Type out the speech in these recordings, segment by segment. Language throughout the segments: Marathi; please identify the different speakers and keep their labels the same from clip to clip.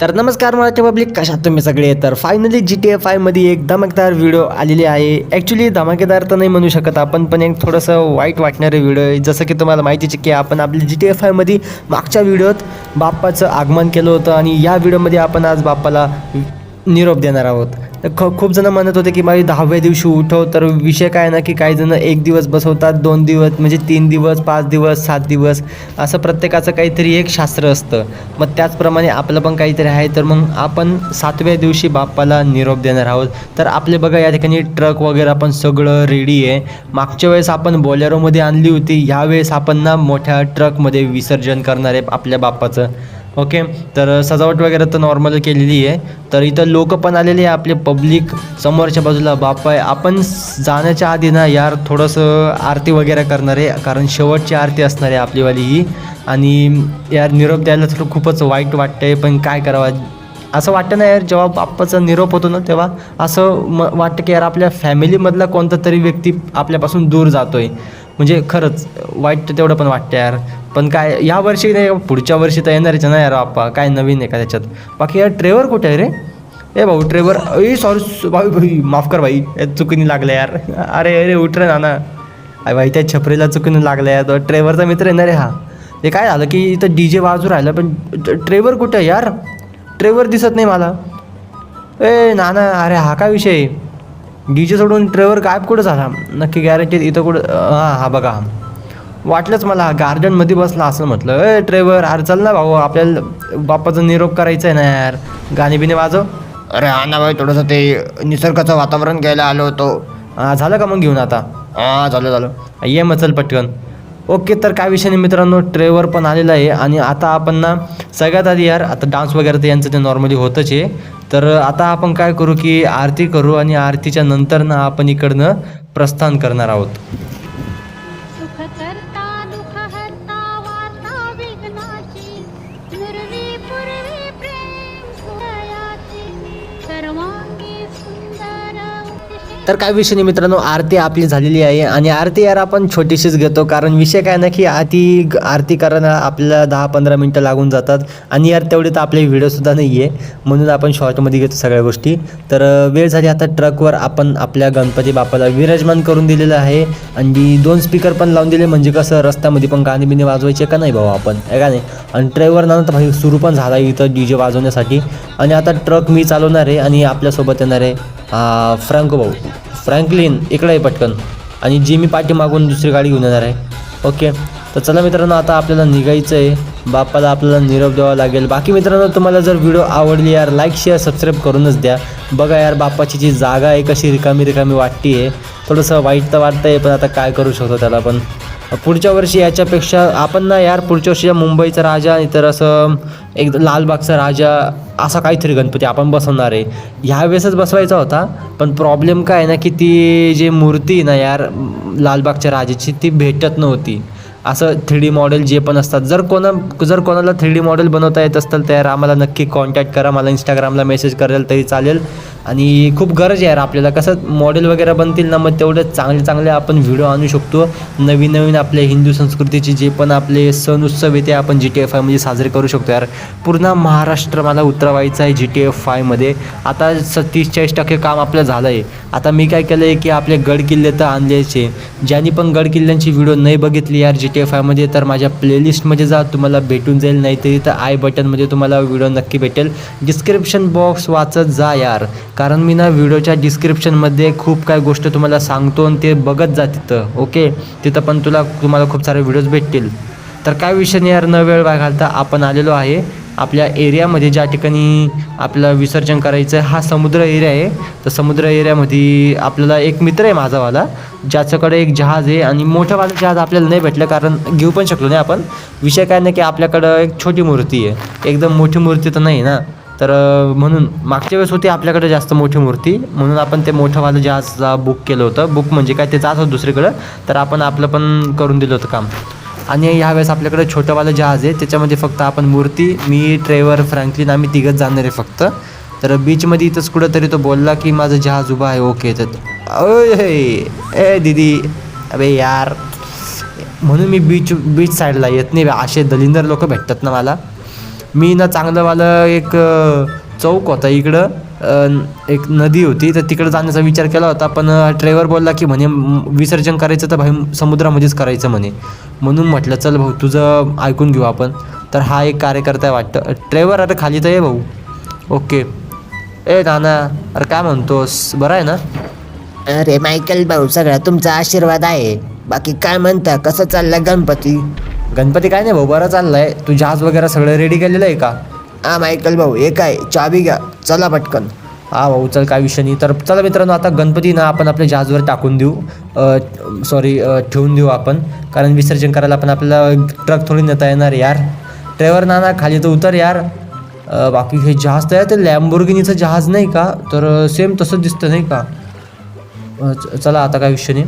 Speaker 1: तर नमस्कार मराठी पब्लिक. कशात तुम्ही सगळे? तर फायनली जी टी एफ आयमध्ये एक धमाकेदार व्हिडिओ आलेली आहे. ॲक्च्युली धमाकेदार तर नाही म्हणू शकत आपण पण एक थोडंसं वाईट वाटणारे व्हिडिओ आहे. जसं की तुम्हाला माहितीच आहे की आपण आपली जी टी एफ आयमध्ये मागच्या व्हिडिओत बाप्पाचं आगमन केलं होतं आणि या व्हिडिओमध्ये आपण आज बाप्पाला निरोप देणार आहोत. तर ख खूप जण म्हणत होते की माझी दहाव्या दिवशी उठव तर विषय काय ना की काही जण एक दिवस बसवतात दोन दिवस म्हणजे तीन दिवस पाच दिवस सात दिवस असं प्रत्येकाचं काहीतरी एक शास्त्र असतं. मग त्याचप्रमाणे आपलं पण काहीतरी आहे तर मग आपण सातव्या दिवशी बाप्पाला निरोप देणार आहोत. तर आपले बघा या ठिकाणी ट्रक वगैरे आपण सगळं रेडी आहे. मागच्या वेळेस आपण बोलेरोमध्ये आणली होती यावेळेस आपण ना मोठ्या ट्रकमध्ये विसर्जन करणार आहे आपल्या बाप्पाचं. ओके? तर सजावट वगैरे तर नॉर्मल केलेली आहे. तर इथं लोक पण आलेले आहे आपले पब्लिक समोरच्या बाजूला बाप आहे. आपण जाण्याच्या आधी ना यार थोडंसं आरती वगैरे करणार आहे. कारण शेवटची आरती असणार आहे आपलीवाली ही. आणि यार निरोप द्यायला तर खूपच वाईट वाटतंय. पण काय करावं? असं वाटतं ना यार जेव्हा बाप्पाचा निरोप होतो ना तेव्हा असं म वाटतं की यार आपल्या फॅमिलीमधला कोणता तरी व्यक्ती आपल्यापासून दूर जातो आहे म्हणजे खरंच वाईट तर तेवढं पण वाटतं यार. पण काय या वर्षी नाही पुढच्या वर्षी तर येणारच ना यार बाप्पा काय नवीन आहे का त्याच्यात? बाकी यार ट्रेवर कुठे आहे रे? ए भाऊ ट्रेवर ए सॉरी भाई भाई माफ कर भाई. चुकीने लागलं यार. अरे अरे उठरे ना ना अरे भाई त्या छपरीला चुकीने लागलं यार. ट्रेवरचा मित्र आहे हा. ते काय झालं की इथं डी जे बाजू राहिला पण ट्रेवर कुठं आहे यार? ट्रेवर दिसत नाही मला. ए नाना अरे हा काय विषय डी जे सोडून ट्रेवर गायब कुठं झाला? नक्की गॅरंटी इथं कुठं? हां हा बघा. वाटलंच मला गार्डनमध्ये बसला असं म्हटलं. ए ट्रेवर अरे चल ना भाऊ आपल्याला बाप्पाचा निरोप करायचा आहे ना यार. गाणी बिणे वाजव.
Speaker 2: अरे हा ना भाई थोडंसं ते निसर्गाचं वातावरण घ्यायला आलो होतो.
Speaker 1: झालं का मग घेऊन आता?
Speaker 2: हा झालं झालं.
Speaker 1: ये मग चल पटकन. ओके तर काय विषय नाही मित्रांनो ट्रेवर पण आलेला आहे. आणि आता आपण ना सगळ्यात आधी यार आता डान्स वगैरे तर यांचं ते नॉर्मली होतच आहे. तर आता आपण काय करू की आरती करू आणि आरतीच्या नंतर ना आपण इकडनं प्रस्थान करणार आहोत. तर काय विषय नाही मित्रांनो आरती आपली झालेली आहे आणि आरती यार आपण छोटीशीच घेतो कारण विषय काय ना की आरती आरती करायला आपल्याला दहा पंधरा मिनटं लागून जातात आणि यार तेवढे तर आपले व्हिडिओसुद्धा नाही आहे म्हणून आपण शॉर्टमध्ये घेतो सगळ्या गोष्टी. तर वेळ झाली आता ट्रकवर आपण आपल्या गणपती बाप्पाला विराजमान करून दिलेलं आहे आणि दोन स्पीकर पण लावून दिले म्हणजे कसं रस्त्यामध्ये पण गाणी बिणी वाजवायचे का नाही भाऊ आपण? का नाही? आणि ड्रायव्हर ना तर भाई सुरू पण झाला इथं डी जे वाजवण्यासाठी. आणि आता ट्रक मी चालवणार आहे आणि आपल्यासोबत येणार आहे फ्रँको भाऊ. फ्रँकलिन इकडे आहे पटकन. आणि जी मी पाठीमागून दुसरी गाडी घेऊन येणार आहे. ओके. तर चला मित्रांनो आता आपल्याला निघायचं आहे. बाप्पाला आपल्याला निरोप द्यावा लागेल. बाकी मित्रांनो तुम्हाला जर व्हिडिओ आवडली यार लाईक शेअर सबस्क्राईब करूनच द्या. बघा यार बाप्पाची जी जागा आहे कशी रिकामी रिकामी वाटते आहे थोडंसं वाईट तर वाटतं आहे पण आता काय करू शकतो त्याला पण. पुढच्या वर्षी याच्यापेक्षा आपण ना यार पुढच्या वर्षी मुंबईचा राजा इतर असं एक लालबागचा राजा असा काहीतरी गणपती आपण बसवणार आहे. ह्या वेळेसच बसवायचा होता पण प्रॉब्लेम काय आहे ना की ती जी मूर्ती आहे ना यार लालबागच्या राजाची ती भेटत नव्हती. असं थ्री डी मॉडेल जे पण असतात जर कोणा जर कोणाला थ्री डी मॉडेल बनवता येत असतील तर यार आम्हाला नक्की कॉन्टॅक्ट करा मला इंस्टाग्रामला मेसेज करेल तरी चालेल. आणि खूप गरज आहे यार आपल्याला. कसं मॉडेल वगैरे बनतील ना मग तेवढं चांगले चांगले आपण व्हिडिओ आणू शकतो. नवीन नवीन आपल्या हिंदू संस्कृतीचे जे पण आपले सण उत्सव आहे ते आपण जी टी एफ आयमध्ये साजरे करू शकतो यार. पूर्ण महाराष्ट्र मला उतरवायचं आहे जी टी एफ आयमध्ये आता सत्तीस चाळीस टक्के काम आपलं झालं आहे आता मी काय केलं आहे की आपले गड किल्ले तर आणलेचे ज्यांनी पण गड किल्ल्यांची व्हिडिओ नाही बघितली यार जी टी एफ आयमध्ये तर माझ्या प्लेलिस्टमध्ये जा तुम्हाला भेटून जाईल. नाही तरी तर आय बटनमध्ये तुम्हाला व्हिडिओ नक्की भेटेल. डिस्क्रिप्शन बॉक्स वाचत जा यार. कारण मी ना व्हिडिओच्या डिस्क्रिप्शनमध्ये खूप काय गोष्ट तुम्हाला सांगतो आणि ते बघत जा तिथं ओके तिथं पण तुला तुम्हाला खूप सारे व्हिडिओज भेटतील. तर काय विषय नाही यार न वेळ वाया घालता आपण आलेलो आहे. आपल्या एरियामध्ये ज्या ठिकाणी आपलं विसर्जन करायचं आहे हा समुद्र एरिया आहे. तर समुद्र एरियामध्ये आपल्याला एक मित्र आहे माझावाला. ज्याच्याकडे एक जहाज आहे आणि मोठंवालं जहाज आपल्याला नाही भेटलं कारण घेऊ पण शकलो नाही आपण. विषय काय नाही की आपल्याकडं एक छोटी मूर्ती आहे. एकदम मोठी मूर्ती तर नाही ना? तर म्हणून मागच्या वेळेस होती आपल्याकडे जास्त मोठी मूर्ती. म्हणून आपण ते मोठंवालं जहाज बुक केलं होतं. बुक म्हणजे काय? ते जात होतं दुसरीकडं. तर आपण आपलं पण करून दिलं होतं काम. आणि ह्यावेळेस आपल्याकडे छोटंवालं जहाज आहे. त्याच्यामध्ये फक्त आपण मूर्ती मी ट्रेवर फ्रँकलिन आम्ही तिघंच जाणार आहे फक्त. तर बीचमध्ये इथंच कुठंतरी तो बोलला की माझं जहाज उभा आहे ओके. तर ए दीदी. अबे यार. म्हणून मी बीच बीच साईडला येत नाही. असे दलिंदर लोक भेटतात ना मला. मी ना चांगलंवालं एक चौक होता. इकडं एक नदी होती. तर तिकडं जाण्याचा विचार केला होता. पण ड्रायव्हर बोलला की म्हणे विसर्जन करायचं तर भाई समुद्रामध्येच करायचं म्हणे. म्हणून म्हटलं चल भाऊ तुझं ऐकून घेऊ आपण. तर हा एक कार्यकर्ता आहे वाटतं. ड्रायव्हर अरे खाली तर आहे भाऊ. ओके. ए नाना अरे काय म्हणतोस? बरं आहे ना?
Speaker 3: अरे मायकल भाऊ सगळा तुमचा आशीर्वाद आहे. बाकी काय म्हणता? कसं चाललं गणपती?
Speaker 1: गणपती काय नाही भाऊ बरं चाललाय. तू जहाज वगैरे सगळं रेडी केलेलं आहे का?
Speaker 3: हा मायकल भाऊ हे काय? चावी घ्या. चला पटकन.
Speaker 1: हा भाऊ चल काय विषय नाही. तर चला मित्रांनो आता गणपती ना आपण आपल्या जहाजवर टाकून देऊ. सॉरी ठेवून देऊ आपण. कारण विसर्जन करायला पण आपल्याला ट्रक थोडी नेता येणार यार. ड्रायव्हर ना खाली तर उतर यार. बाकी हे जहाज तर ते लॅम्बोर्गिनीचं जहाज नाही का? तर सेम तसं दिसतं नाही का? च- चला आता काय विषय नाही.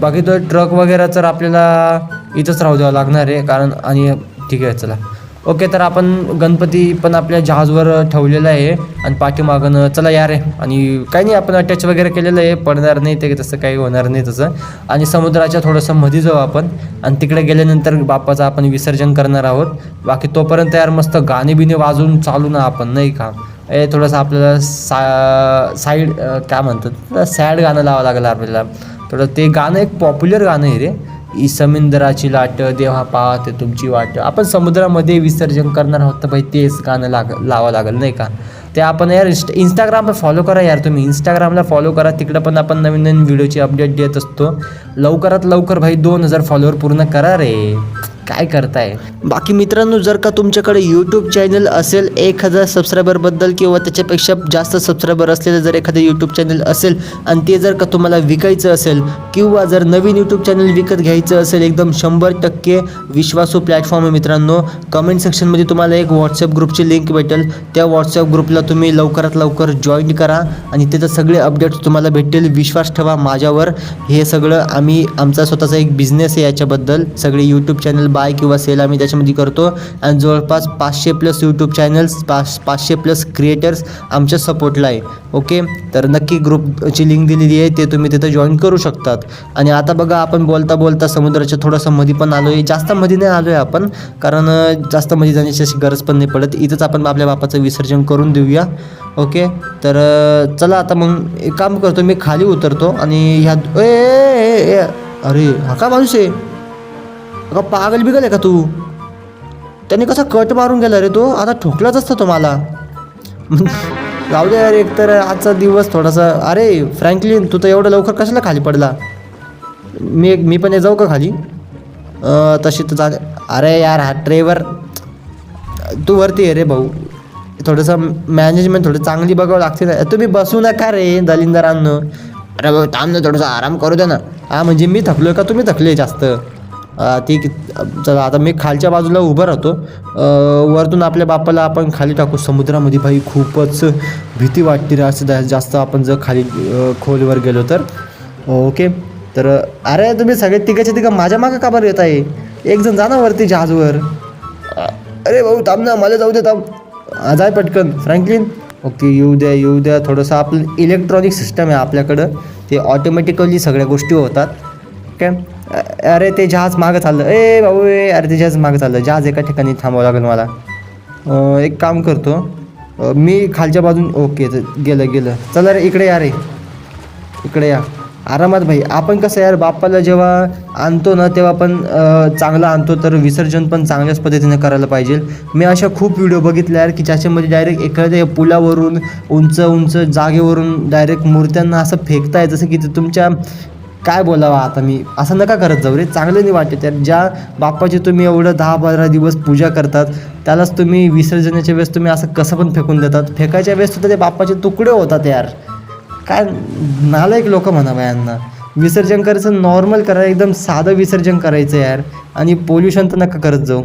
Speaker 1: बाकी तर ट्रक वगैरे तर आपल्याला इथंच राहू द्यावं लागणार आहे. कारण आणि ठीक आहे चला. ओके तर आपण गणपती पण आपल्या जहाजवर ठेवलेला आहे आणि पाठीमागं चला यार आहे आणि काही नाही आपण अटॅच वगैरे केलेलं आहे. पडणार नाही ते तसं काही होणार नाही तसं. आणि समुद्राच्या थोडंसं मध्ये जाऊ आपण. आणि तिकडे गेल्यानंतर बापाचं आपण विसर्जन करणार आहोत. बाकी तोपर्यंत यार मस्त गाणे बिणे वाजवून चालू ना आपण नाही का? ए थोडंसं आपल्याला सा साईड काय म्हणतात सॅड गाणं लावावं लागलं आपल्याला. थोडं ते गाणं एक पॉप्युलर गाणं आहे रे. ही समुद्राची लाट देवा पाहते तुमची वाट. आपण समुद्रामध्ये विसर्जन करणार आहोत तर भाई तेच गाणं लाग लावावं लागेल नाही का? ते आपण यार इंस्ट इंस्टाग्रामला फॉलो करा यार तुम्ही. इंस्टाग्रामला फॉलो करा. तिकडं पण आपण नवीन नवीन व्हिडिओची अपडेट देत असतो. लवकरात लवकर भाई दोन हजार फॉलोअर पूर्ण करा रे. काय करताय?
Speaker 3: बाकी मित्रांनो जर का तुमच्याकडे यूट्यूब चॅनल असेल एक हजार सबस्क्रायबरबद्दल किंवा त्याच्यापेक्षा जास्त सबस्क्रायबर असलेलं जर एखादं यूट्यूब चॅनल असेल आणि ते जर का तुम्हाला विकायचं असेल किंवा जर नवीन यूट्यूब चॅनल विकत घ्यायचं असेल एकदम शंभर टक्के विश्वासू प्लॅटफॉर्म आहे मित्रांनो. कमेंट सेक्शनमध्ये तुम्हाला एक व्हॉट्सअप ग्रुपची लिंक भेटेल. त्या व्हॉट्सअप ग्रुपला तुम्ही लवकरात लवकर जॉईन करा आणि तिथं सगळे अपडेट्स तुम्हाला भेटतील. विश्वास ठेवा माझ्यावर. हे सगळं आम्ही आमचा स्वतःचा एक बिझनेस आहे याच्याबद्दल. सगळे यूट्यूब चॅनल बाय किंवा सेल आम्ही त्याच्यामध्ये करतो. आणि जवळपास पाचशे प्लस यूट्यूब चॅनल्स पाच पाचशे प्लस क्रिएटर्स आमच्या सपोर्टला आहे. ओके तर नक्की ग्रुपची लिंक दिलेली आहे ते तुम्ही तिथं जॉईन करू शकतात. आणि आता बघा आपण बोलता बोलता समुद्राच्या थोडंसं मध्ये पण आलो आहे जास्त मध्ये नाही आलो आहे आपण कारण जास्त मध्ये जाण्याची अशी गरज पण नाही पडत. इथंच आपण आपल्या बापाचं विसर्जन करून देऊया. ओके तर चला आता मग एक काम करतो. मी खाली उतरतो आणि ह्या ए, ए, ए, ए, अरे हा का माणूस आहे? अगं पागल बिगल आहे का तू? त्याने कसा कट मारून गेला रे तो? आता ठोकलाच असतो तो मला. जाऊ दे अरे एक तर आजचा दिवस थोडासा अरे फ्रँकलिन तू तर एवढं लवकर कशाला खाली पडला? मी मी पण जाऊ का खाली? तशी तर जा अरे यार हा ड्रायव्हर तू वरती आहे रे भाऊ. थोडंसं मॅनेजमेंट थोडी चांगली बघावं लागते ना. तुम्ही बसू नका रे दलिंदरांनो.
Speaker 2: अरे भाऊ थांब ना थोडंसं आराम करू दे ना.
Speaker 1: हा म्हणजे मी थकलो का? तुम्ही थकले जास्त. ती चला आता मी खालच्या बाजूला उभं राहतो. वरतून आपल्या बापाला आपण खाली टाकू. समुद्रामध्ये भाई खूपच भीती वाटते रे असं जास्त आपण जर खाली खोलवर गेलो तर. ओके. तर अरे तुम्ही सगळे तिघाच्या तिघं माझ्या मागं का बरं येत आहे? एक जण जा ना वरती जहाजवर. अरे भाऊ थांब ना मला जाऊ दे थांब. जाय पटकन. फ्रँकलिन? ओके येऊ द्या येऊ द्या. थोडंसं आपलं इलेक्ट्रॉनिक सिस्टम आहे आपल्याकडं. ते ऑटोमॅटिकली सगळ्या गोष्टी होतात. ओके? अरे ते जहाज मागं चाललं. ए भाऊ ए अरे ते जहाज मागं चाललं. जहाज एका ठिकाणी थांबावं लागेल मला. एक काम करतो. मी खालच्या बाजून ओके तर गेलं गेलं. चला रे इकडे या रे. इकडे या. आरामात भाई आपण कसं यार बाप्पाला जेव्हा आणतो ना तेव्हा पण चांगलं आणतो तर विसर्जन पण चांगल्याच पद्धतीने करायला पाहिजे. मी अशा खूप व्हिडिओ बघितल्या यार की ज्याच्यामध्ये डायरेक्ट एखाद्या पुलावरून उंच उंच जागेवरून डायरेक्ट मूर्त्यांना असं फेकताय जसं की ते तुमच्या काय बोलावं आता मी? असं नका करत जाऊ रे. चांगलं नाही वाटत यार. ज्या बाप्पाची तुम्ही एवढं दहा बारा दिवस पूजा करतात त्यालाच तुम्ही विसर्जनाच्या वेळेस तुम्ही असं कसं पण फेकून देतात. फेकायच्या वेळेस सुद्धा ते बाप्पाचे तुकडे होतात यार. काय नालायक लोक म्हणावं यांना. विसर्जन करायचं नॉर्मल करा एकदम साधं विसर्जन करायचं यार. आणि पोल्युशन तर नका करत जाऊ.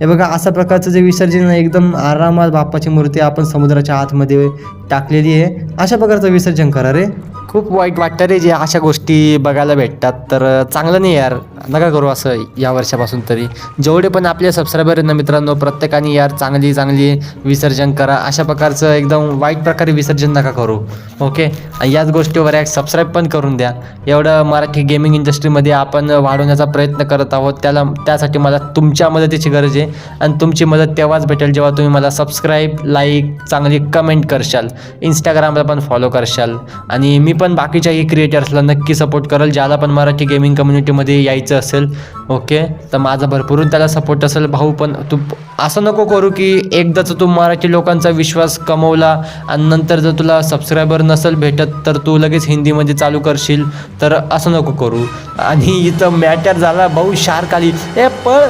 Speaker 1: हे बघा अशा प्रकारचं जे विसर्जन आहे एकदम आरामात बाप्पाची मूर्ती आपण समुद्राच्या आतमध्ये टाकलेली आहे. अशा प्रकारचं विसर्जन करा रे. खूप वाईट वाटतं रे जे अशा गोष्टी बघायला भेटतात. तर चांगलं नाही यार. नका करू असं या वर्षापासून तरी. जेवढे पण आपले सबस्क्रायबर आहेत ना मित्रांनो प्रत्येकाने यार चांगली चांगली विसर्जन करा. अशा प्रकारचं एकदम वाईट प्रकारे विसर्जन नका करू. ओके? आणि याच गोष्टीवर एक सबस्क्राईब पण करून द्या. एवढं मराठी गेमिंग इंडस्ट्रीमध्ये आपण वाढवण्याचा प्रयत्न करत आहोत. त्याला त्यासाठी मला तुमच्या मदतीची गरज आहे. आणि तुमची मदत तेव्हाच भेटेल जेव्हा तुम्ही मला सबस्क्राईब लाईक चांगली कमेंट करशाल. इंस्टाग्रामला पण फॉलो करशाल. आणि मी पण बाकीच्याही क्रिएटर्सला नक्की सपोर्ट करेल ज्याला पण मराठी गेमिंग कम्युनिटीमध्ये यायचं असेल. ओके तर माझा भरपूरून त्याला सपोर्ट असेल. भाऊ पण तू असं नको करू की एकदाच तू मराठी लोकांचा विश्वास कमवला आणि नंतर जर तुला सबस्क्रायबर नसेल भेटत तर तू लगेच हिंदीमध्ये चालू करशील. तर असं नको करू. आणि इथं मॅटर झाला भाऊ शार्क आली. ए पळ.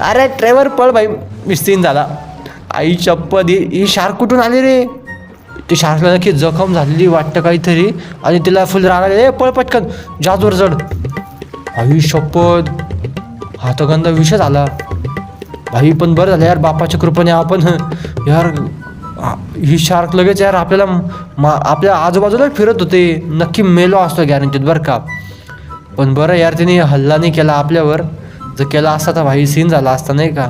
Speaker 1: अरे ड्रायव्हर पळ भाई. मिस्तीन झाला. आई चप्पल ही शार्क कुठून आली रे? ती शार्कला नक्की जखम झालेली वाटतं काहीतरी आणि तिला फुल राहणार ए पळ पटकन जादवर जड. आई शपथ. हातगंधा विषय झाला. भाई पण बरं झालं यार बापाच्या कृपेने आपण यार ही शार्क लगेच यार आपल्याला मा आपल्या आजूबाजूला फिरत होते. नक्की मेलो असतो गॅरंटीत बरं का. पण बरं यार तिने हल्ला नाही केला आपल्यावर. जर केला असता तर भाई सीन झाला असता नाही का?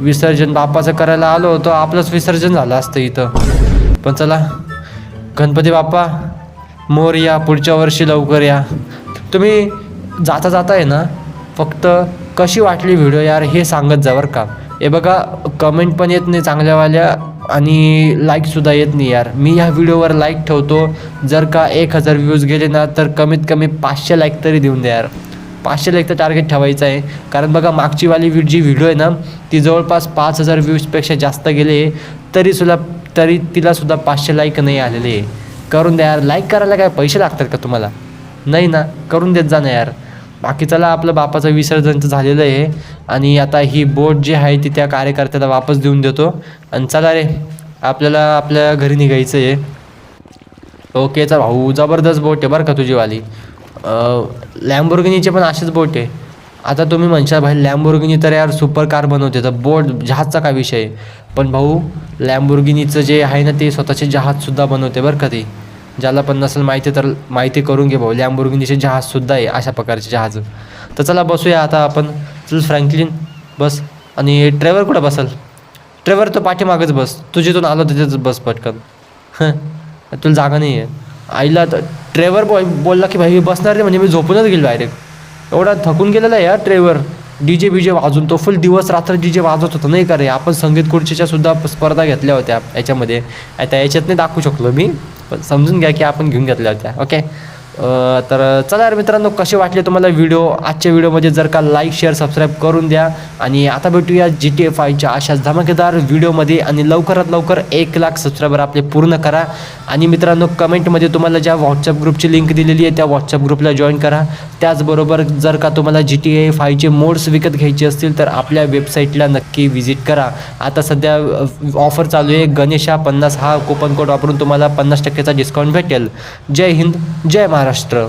Speaker 1: विसर्जन बाप्पाचं करायला आलो होतो आपलंच विसर्जन झालं असतं इथं. पण चला गणपती बाप्पा मोर या पुढच्या वर्षी लवकर या. तुम्ही जाता जाता आहे ना फक्त कशी वाटली व्हिडिओ यार हे सांगत जा बरं का. हे बघा कमेंट पण येत नाही चांगल्यावाल्या आणि लाईकसुद्धा येत नाही यार. मी ह्या व्हिडिओवर लाईक ठेवतो. जर का एक हजार व्ह्यूज गेले ना तर कमीत कमी पाचशे लाईक तरी देऊन द्या यार. पाचशे लाईकचं टार्गेट ठेवायचं आहे. कारण बघा मागचीवाली जी व्हिडिओ आहे ना ती जवळपास पाच हजार व्ह्यूजपेक्षा जास्त गेले. तरी सुद्धा तरी तिलासुद्धा पाचशे लाईक नाही आलेले. आहे करून द्या यार लाईक करायला काय पैसे लागतात का तुम्हाला? नाही ना करून देत जा ना यार. बाकी चला आपलं बापाचं विसर्जन झालेलं आहे. आणि आता ही बोट जी आहे ती त्या कार्यकर्त्याला वापस देऊन देतो. आणि चला रे आपल्याला आपल्या घरी निघायचं आहे. ओके चल भाऊ जबरदस्त बोट आहे बरं का तुझीवाली. लॅम्बोर्गिनीचे पण असेच बोट आहे. आता तुम्ही म्हणशाल भाई लॅम्बोर्गिनी तर यार सुपर कार बनवते. तर बोट जहाजचा काय विषय? आहे पण भाऊ लॅम्बोर्गिनीचं जे आहे ना ते स्वतःचे जहाजसुद्धा बनवते बरं का ते. ज्याला पण नसेल माहिती तर माहिती करून घे भाऊ. लॅम्बोर्गिनीचे जहाजसुद्धा आहे अशा प्रकारचे जहाज. तर चला बसूया आता आपण. चल फ्रँकलिन बस. आणि ड्रायव्हर कुठं बसल? ड्रायव्हर तो पाठीमागच बस. तू जिथून आलो तिथेच बस पटकन. हं, तुला जागा नाही आहे आईला तर ड्रायव्हर बॉय बोलला की भाई मी बसणार नाही म्हणजे मी झोपूनच गेलो डायरेक्ट एवढा थकून गेलेला आहे या ड्रायव्हर डी जे बीजे वाजून तो फुल दिवस रात्र डी जे वाजत होता नाही का रे? आपण संगीत खुर्चीच्या सुद्धा स्पर्धा घेतल्या होत्या याच्यामध्ये. आता याच्यात नाही दाखवू शकलो मी पण समजून घ्या की आपण घेऊन घेतल्या होत्या. ओके तर चला यार मित्रांनो कसे वाटले तुम्हाला व्हिडिओ? आजच्या व्हिडिओमध्ये जर का लाईक शेअर सबस्क्राईब करून द्या. आणि आता भेटूया जी टी एफ आयच्या अशा धमाकेदार व्हिडिओमध्ये आणि लवकरात लवकर एक लाख सबस्क्रायबर आपले पूर्ण करा. आणि मित्रांनो कमेंटमध्ये तुम्हाला ज्या व्हॉट्सअप ग्रुपची लिंक दिलेली आहे त्या व्हॉट्सअप ग्रुपला जॉईन करा. त्याचबरोबर जर का तुम्हाला जी टी ए फायचे मोड्स विकत घ्यायचे असतील तर आपल्या वेबसाईटला नक्की व्हिजिट करा. आता सध्या ऑफर चालू आहे. गणेशा पन्नास हा कुपन कोड वापरून तुम्हाला पन्नास टक्क्याचा डिस्काउंट भेटेल. जय हिंद जय महाराष्ट्र.